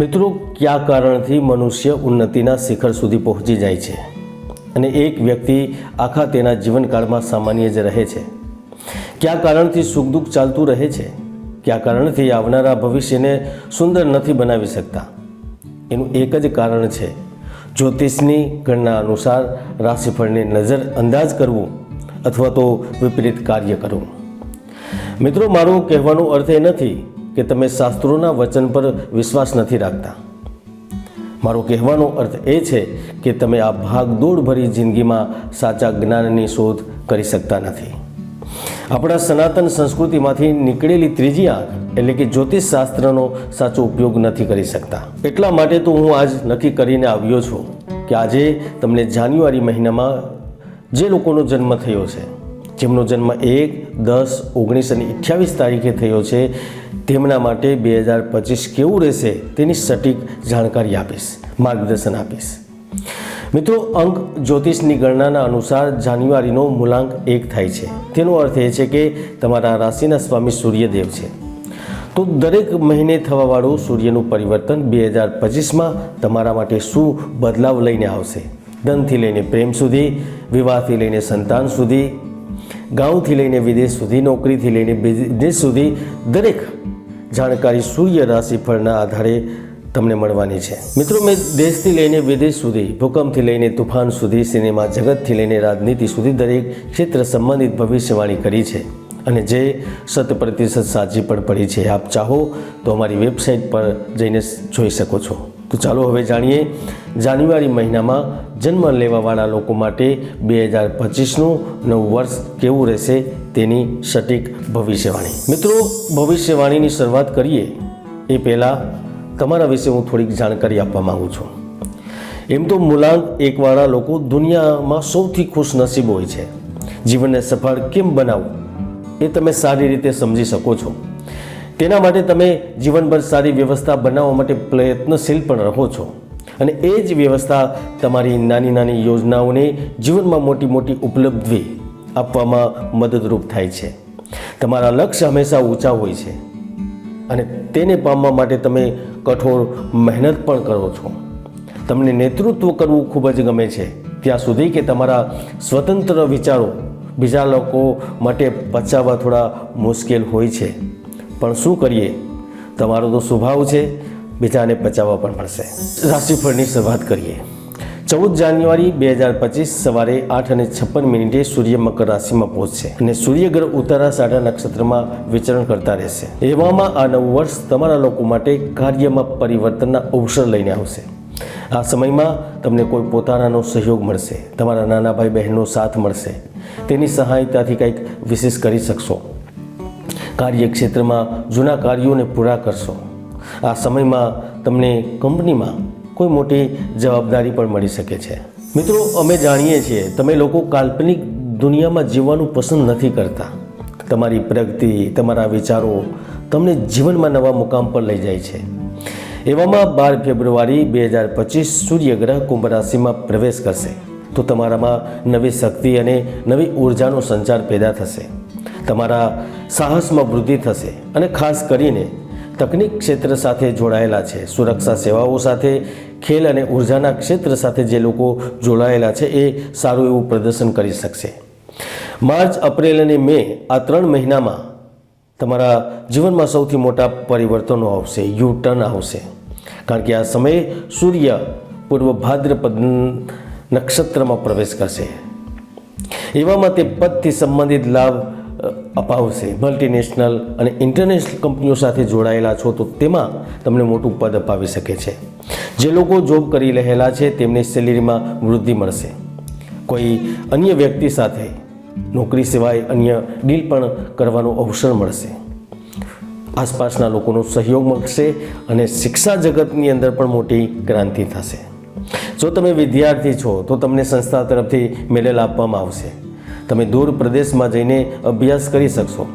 મિત્રો, કયા કારણથી મનુષ્ય ઉન્નતિના શિખર સુધી પહોંચી જાય છે? અને એક વ્યક્તિ આખા તેના જીવનકાળમાં સામાન્ય જ રહે છે. કયા કારણથી સુખ દુઃખ ચાલતું રહે છે? કયા કારણથી આવનારા ભવિષ્યને સુંદર નથી બનાવી શકતા? એનું એક જ કારણ છે, જ્યોતિષની ગણના અનુસાર રાશિફળને નજર અંદાજ કરવું અથવા તો વિપરીત કાર્ય કરવું. મિત્રો, મારું કહેવાનો અર્થ એ નથી કે તમે શાસ્ત્રોના વચન પર વિશ્વાસ નથી રાખતા. મારો કહેવાનો અર્થ એ છે કે તમે આ ભાગદોડ ભરી જિંદગીમાં સાચા જ્ઞાનની શોધ કરી શકતા નથી. આપણા સનાતન સંસ્કૃતિમાંથી નીકળેલી ત્રીજી આંખ, એટલે કે જ્યોતિષ શાસ્ત્રનો સાચો ઉપયોગ નથી કરી શકતા. એટલા માટે તો હું આજ નક્કી કરીને આવ્યો છું કે આજે તમને જાન્યુઆરી મહિનામાં જે લોકોનો જન્મ થયો છે, જેમનો જન્મ એક, દસ, ઓગણીસ અને અઠ્યાવીસ તારીખે થયો છે તેમના માટે બે હજાર પચીસ કેવું રહેશે તેની સટીક જાણકારી આપીશ, માર્ગદર્શન આપીશ. મિત્રો, અંક જ્યોતિષની ગણનાના અનુસાર જાન્યુઆરીનો મૂલાંક એક થાય છે. તેનો અર્થ એ છે કે તમારા રાશિના સ્વામી સૂર્યદેવ છે. તો દરેક મહિને થવાવાળું સૂર્યનું પરિવર્તન બે હજાર પચીસમાં તમારા માટે શું બદલાવ લઈને આવશે? ધનથી લઈને પ્રેમ સુધી, વિવાહથી લઈને સંતાન સુધી ગાંવથી લઈને વિદેશ સુધી, નોકરીથી લઈને બિઝનેસ સુધી દરેક જાણકારી સૂર્ય રાશિફળના આધારે તમને મળવાની છે. મિત્રો, મેં દેશથી લઈને વિદેશ સુધી, ભૂકંપથી લઈને તુફાન સુધી, સિનેમા જગતથી લઈને રાજનીતિ સુધી દરેક ક્ષેત્ર સંબંધિત ભવિષ્યવાણી કરી છે. અને જે શત પ્રતિશત સાચી પણ પડી છે. આપ ચાહો તો અમારી વેબસાઇટ પર જઈને જોઈ શકો છો. તો ચાલો હવે જાણીએ જાન્યુઆરી મહિનામાં જન્મ લેવાવાળા લોકો માટે બે હજાર પચીસનું નવું વર્ષ કેવું રહેશે તેની સટીક ભવિષ્યવાણી. મિત્રો, ભવિષ્યવાણીની શરૂઆત કરીએ એ પહેલાં તમારા વિશે હું થોડીક જાણકારી આપવા માગું છું. એમ તો મૂલાંક એકવાળા લોકો દુનિયામાં સૌથી ખુશનસીબ હોય છે. જીવનને સફળ કેમ બનાવવું એ તમે સારી રીતે સમજી શકો છો. તેના માટે તમે જીવનભર સારી વ્યવસ્થા બનાવવા માટે પ્રયત્નશીલ પણ રહો છો. અને એ જ વ્યવસ્થા તમારી નાની નાની યોજનાઓને જીવનમાં મોટી મોટી ઉપલબ્ધિ આપવામાં મદદરૂપ થાય છે. તમારા લક્ષ્ય હંમેશા ઊંચા હોય છે. અને તેને પામવા માટે તમે કઠોર મહેનત પણ કરો છો. તમને નેતૃત્વ કરવું ખૂબ જ ગમે છે. ત્યાં સુધી કે તમારા સ્વતંત્ર વિચારો બીજા લોકો માટે પચાવવા થોડા મુશ્કેલ હોય છે. પણ શું કરીએ? તમારો તો સ્વભાવ છે, બીજાને બચાવવા પણ પડશે. રાશિફળની શરૂઆત કરીએ. ચૌદ જાન્યુઆરી બે હજાર પચીસ સવારે આઠ અને છપ્પન મિનિટે સૂર્ય મકર રાશિમાં પહોંચશે અને સૂર્યગ્રહ ઉત્તરા સાડા નક્ષત્રમાં વિચરણ કરતા રહેશે. એવામાં આ નવું વર્ષ તમારા લોકો માટે કાર્યમાં પરિવર્તનના અવસર લઈને આવશે. આ સમયમાં તમને કોઈ પોતાનાનો સહયોગ મળશે. તમારા નાના ભાઈ બહેનનો સાથ મળશે. તેની સહાયતાથી કંઈક વિશેષ કરી શકશો. કાર્યક્ષેત્રમાં જૂના કાર્યોને પૂરા કરશો. આ સમયમાં તમને કંપનીમાં કોઈ મોટી જવાબદારી પણ મળી શકે છે. મિત્રો, અમે જાણીએ છીએ, તમે લોકો કાલ્પનિક દુનિયામાં જીવવાનું પસંદ નથી કરતા. તમારી પ્રગતિ, તમારા વિચારો તમને જીવનમાં નવા મુકામ પર લઈ જાય છે. એવામાં બાર ફેબ્રુઆરી બે હજાર પચીસ સૂર્યગ્રહ કુંભ રાશિમાં પ્રવેશ કરશે. તો તમારામાં નવી શક્તિ અને નવી ઉર્જાનો સંચાર પેદા થશે. તમારા સાહસમાં વૃદ્ધિ થશે અને ખાસ કરીને તકનિક ક્ષેત્ર સાથે જોડાયેલા છે. સુરક્ષા સેવાઓ સાથે, ખેલ અને ઉર્જાના ક્ષેત્ર સાથે જે લોકો જોડાયેલા છે એ સારું એવું પ્રદર્શન કરી શકશે. માર્ચ, એપ્રિલ અને મે આ ત્રણ મહિનામાં તમારા જીવનમાં સૌથી મોટા પરિવર્તનો આવશે યુ ટર્ન આવશે. કારણ કે આ સમયે સૂર્ય પૂર્વ ભાદ્રપદ નક્ષત્રમાં પ્રવેશ કરશે. એવામાં તે પદથી સંબંધિત લાભ અપાવશે. મલ્ટીનેશનલ અને ઇન્ટરનેશનલ કંપનીઓ સાથે જોડાયેલા છો તો તેમાં તમને મોટું પદ અપાવી શકે છે. જે લોકો જોબ કરી રહેલા છે તેમને સેલેરીમાં વૃદ્ધિ મળશે. કોઈ અન્ય વ્યક્તિ સાથે નોકરી સિવાય અન્ય ડીલ પણ કરવાનો અવસર મળશે. આસપાસના લોકોનો સહયોગ મળશે અને શિક્ષા જગતની અંદર પણ મોટી ક્રાંતિ થશે. જો તમે વિદ્યાર્થી છો તો તમને સંસ્થા તરફથી મેડલ આપવામાં આવશે. તમે દૂર પ્રદેશમાં જઈને અભ્યાસ કરી શકશો.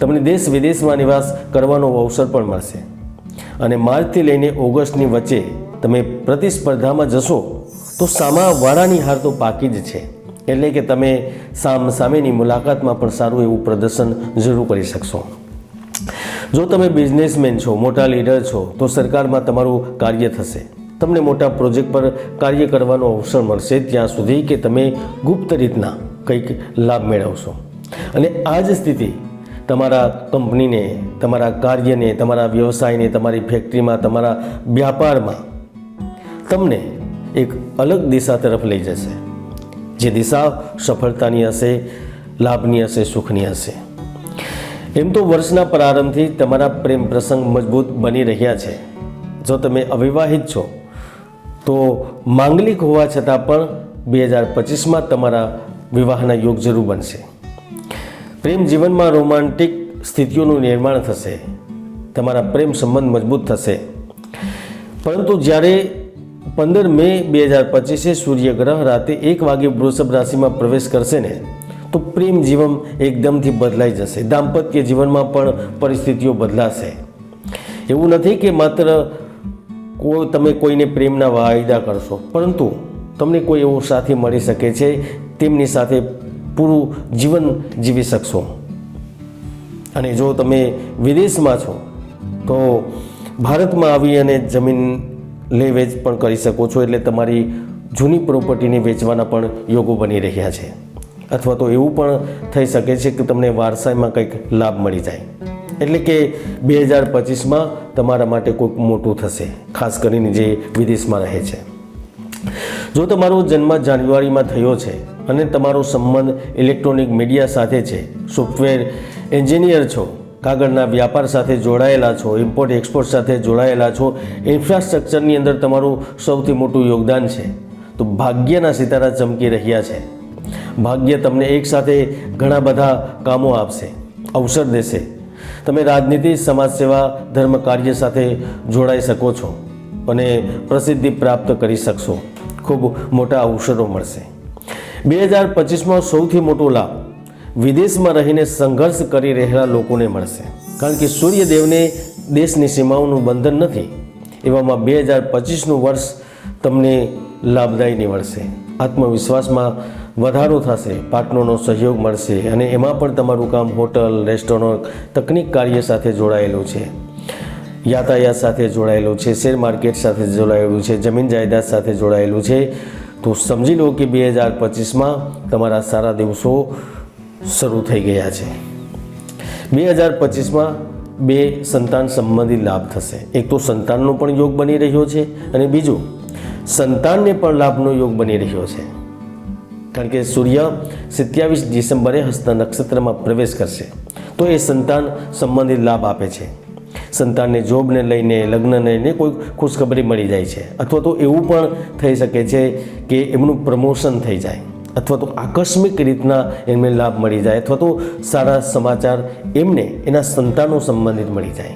તમને દેશ વિદેશમાં નિવાસ કરવાનો અવસર પણ મળશે. અને માર્ચથી લઈને ઓગસ્ટની વચ્ચે તમે પ્રતિસ્પર્ધામાં જશો, તો સામાવાળાની હાર તો પાકી જ છે. એટલે કે તમે સામ, સામેની મુલાકાતમાં પણ સારું એવું પ્રદર્શન જરૂર કરી શકશો. જો તમે બિઝનેસમેન છો, મોટા લીડર છો, તો સરકારમાં તમારું કાર્ય થશે. તમને મોટા પ્રોજેક્ટ પર કાર્ય કરવાનો અવસર મળશે, ત્યાં સુધી કે તમે ગુપ્ત રીતના કંઈક લાભ મેળવશો. અને આ જ સ્થિતિ તમારા કંપનીને, તમારા કાર્યને, તમારા વ્યવસાયને, તમારી ફેક્ટરીમાં, તમારા વ્યાપારમાં તમને એક અલગ દિશા તરફ લઈ જશે. જે દિશા સફળતાની હશે, લાભની હશે, સુખની હશે. એમ તો વર્ષના પ્રારંભથી તમારા પ્રેમ પ્રસંગ મજબૂત બની રહ્યા છે. જો તમે અવિવાહિત છો, તો માંગલિક હોવા છતાં પણ બે હજાર પચીસમાં તમારા વિવાહના યોગ જરૂર બનશે. પ્રેમ જીવનમાં રોમાન્ટિક સ્થિતિઓનું નિર્માણ થશે. તમારા પ્રેમ સંબંધ મજબૂત થશે. પરંતુ જ્યારે પંદર મે બે હજાર પચીસે સૂર્યગ્રહ રાતે એક વાગે વૃષભ રાશિમાં પ્રવેશ કરશે ને, તો પ્રેમ જીવન એકદમથી બદલાઈ જશે. દાંપત્ય જીવનમાં પણ પરિસ્થિતિઓ બદલાશે. એવું નથી કે માત્ર કોઈ તમે કોઈને પ્રેમના વાયદા કરશો. પરંતુ તમને કોઈ એવો સાથી મળી શકે છે તેમની સાથે પૂરું જીવન જીવી શકશો. અને જો તમે વિદેશમાં છો, તો ભારતમાં આવી અને જમીન લે વેચ પણ કરી શકો છો, એટલે તમારી જૂની પ્રોપર્ટીને વેચવાના પણ યોગો બની રહ્યા છે. અથવા તો એવું પણ થઈ શકે છે કે તમને વારસાઈમાં કંઈક લાભ મળી જાય. એટલે કે બે હજાર પચીસમાં તમારા માટે કોઈક મોટું થશે, ખાસ કરીને જે વિદેશમાં રહે છે. જો તમારો જન્મ જાન્યુઆરીમાં થયો છે અને તમારો સંબંધ ઇલેક્ટ્રોનિક મીડિયા સાથે છે, સોફ્ટવેર એન્જિનિયર છો, કાગળના વ્યાપાર સાથે જોડાયેલા છો ઇમ્પોર્ટ એક્સપોર્ટ સાથે જોડાયેલા છો ઇન્ફ્રાસ્ટ્રક્ચરની અંદર તમારું સૌથી મોટું યોગદાન છે, તો ભાગ્યના સિતારા ચમકી રહ્યા છે. ભાગ્ય તમને એકસાથે ઘણા બધા કામો આપશે, અવસર દેશે. તમે રાજનીતિ સમાજ સેવા ધર્મ કાર્ય સાથે જોડાઈ શકો છો અને પ્રસિદ્ધિ પ્રાપ્ત કરી શકશો. ખૂબ મોટા અવસરો મળશે. બે હજાર પચીસમાં સૌથી મોટો લાભ વિદેશમાં રહીને સંઘર્ષ કરી રહેલા લોકોને મળશે. કારણ કે સૂર્યદેવને દેશની સીમાઓનું બંધન નથી, એવામાં બે હજાર પચીસનું વર્ષ તમને લાભદાયી નીવડશે આત્મવિશ્વાસમાં વધારો થશે પાર્ટનરનો સહયોગ મળશે અને એમાં પણ તમારું કામ હોટલ, રેસ્ટોરન્ટ, તકનિક કાર્ય સાથે જોડાયેલું છે. યાતાયાત સાથે જોડાયેલું છે, શેર માર્કેટ સાથે જોડાયેલું છે, જમીન જાયદાદ સાથે જોડાયેલું છે. તો સમજી લો કે બે હજાર પચીસમાં તમારા સારા દિવસો શરૂ થઈ ગયા છે. બે હજાર પચીસમાં બે સંતાન સંબંધિત લાભ થશે. એક તો સંતાનનો પણ યોગ બની રહ્યો છે અને બીજું, સંતાનને પણ લાભનો યોગ બની રહ્યો છે. કારણ કે સૂર્ય સત્યાવીસ ડિસેમ્બરે હસ્ત નક્ષત્રમાં પ્રવેશ કરશે. તો એ સંતાન સંબંધિત લાભ આપે છે. સંતાનને, જોબને લઈને, લગ્નને લઈને કોઈ ખુશખબરી મળી જાય છે. અથવા તો એવું પણ થઈ શકે છે કે એમનું પ્રમોશન થઈ જાય. અથવા તો આકસ્મિક રીતના એમને લાભ મળી જાય. અથવા તો સારા સમાચાર એમને એના સંતાનો સંબંધિત મળી જાય.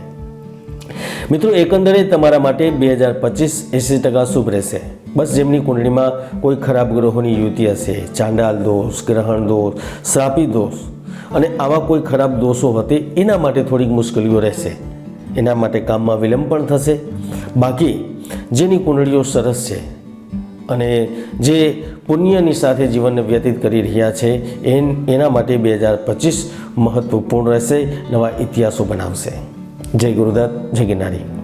મિત્રો, એકંદરે તમારા માટે બે હજાર પચીસ એંસી ટકા શુભ રહેશે. બસ જેમની કુંડળીમાં કોઈ ખરાબ ગ્રહોની યુતિ હશે, ચાંડાલ દોષ, ગ્રહણ દોષ, શ્રાપી દોષ અને આવા કોઈ ખરાબ દોષો હતે, એના માટે થોડીક મુશ્કેલીઓ રહેશે. એના માટે કામમાં વિલંબ પણ થશે. બાકી જેની કુંડળીઓ સરસ છે અને જે પુણ્યની સાથે જીવનને વ્યતીત કરી રહ્યા છે, એન, એના માટે બે હજાર પચીસ મહત્વપૂર્ણ રહેશે, નવા ઇતિહાસો બનાવશે. જય ગુરુદત્ત, જય ગિરનારી.